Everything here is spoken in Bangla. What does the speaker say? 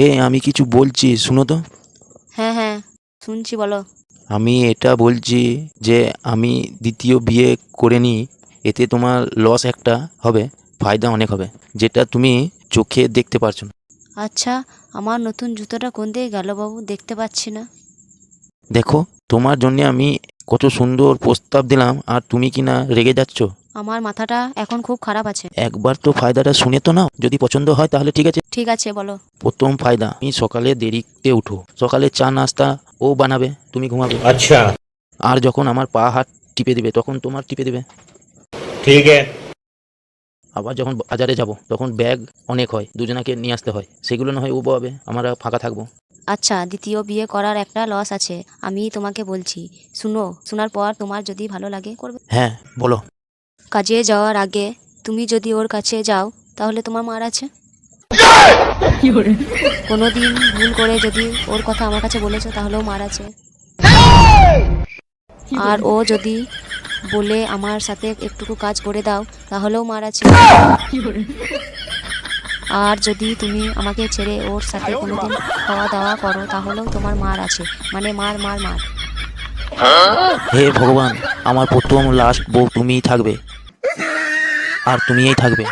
এ আমি কিছু বলছি শুনো তো। হ্যাঁ হ্যাঁ শুনছি বলো। আমি এটা বলছি যে আমি দ্বিতীয় বিয়ে করে নিই এতে তোমার লস একটা হবে ফায়দা অনেক হবে যেটা তুমি চোখে দেখতে পারছ না। আচ্ছা আমার নতুন জুতোটা কোন দিকে গেল বাবু? দেখতে পাচ্ছি না। দেখো তোমার জন্য আমি কত সুন্দর প্রস্তাব দিলাম আর তুমি কি না রেগে যাচ্ছ? আমার মাথাটা এখন খুব খারাপ আছে। একবার তো ফায়দাটা শুনে তো নাও। যদি পছন্দ হয় তাহলে ঠিক আছে। ঠিক আছে বলো। প্রথম ফায়দা তুমি সকালে দেরিতে উঠো। সকালে চা নাস্তা ও বানাবে তুমি ঘুমাবে। আচ্ছা। আর যখন আমার পা হাত টিপে দিবে তখন তোমার টিপে দিবে। ঠিক আছে। আবার যখন বাজারে যাব তখন ব্যাগ অনেক হয় দুজনাকে নিয়ে আসতে হয়। সেগুলো না হয় ও পাবে আমরা ফাঁকা থাকব। আচ্ছা দ্বিতীয় বিয়ে করার একটা লস আছে আমি তোমাকে বলছি। শুনো শোনার পর তোমার যদি ভালো লাগে করবে। হ্যাঁ বলো। কাজে যাওয়ার আগে তুমি যদি ওর কাছে যাও, তাহলে তোমার মার আছে। কোনোদিন ভুল করে যদি ওর কথা আমার কাছে বলেছ, তাহলেও মার আছে। আর ও যদি বলে আমার সাথে একটুকু কাজ করে দাও, তাহলেও মার আছে। আর যদি তুমি আমাকে ছেড়ে ওর সাথে কোনোদিন খাওয়া দাওয়া করো, তাহলেও তোমার মার আছে। মানে মার মার মার। হে ভগবান, আমার প্রথম লাস্ট বউ তুমিই থাকবে। আর তুমিই থাকবে।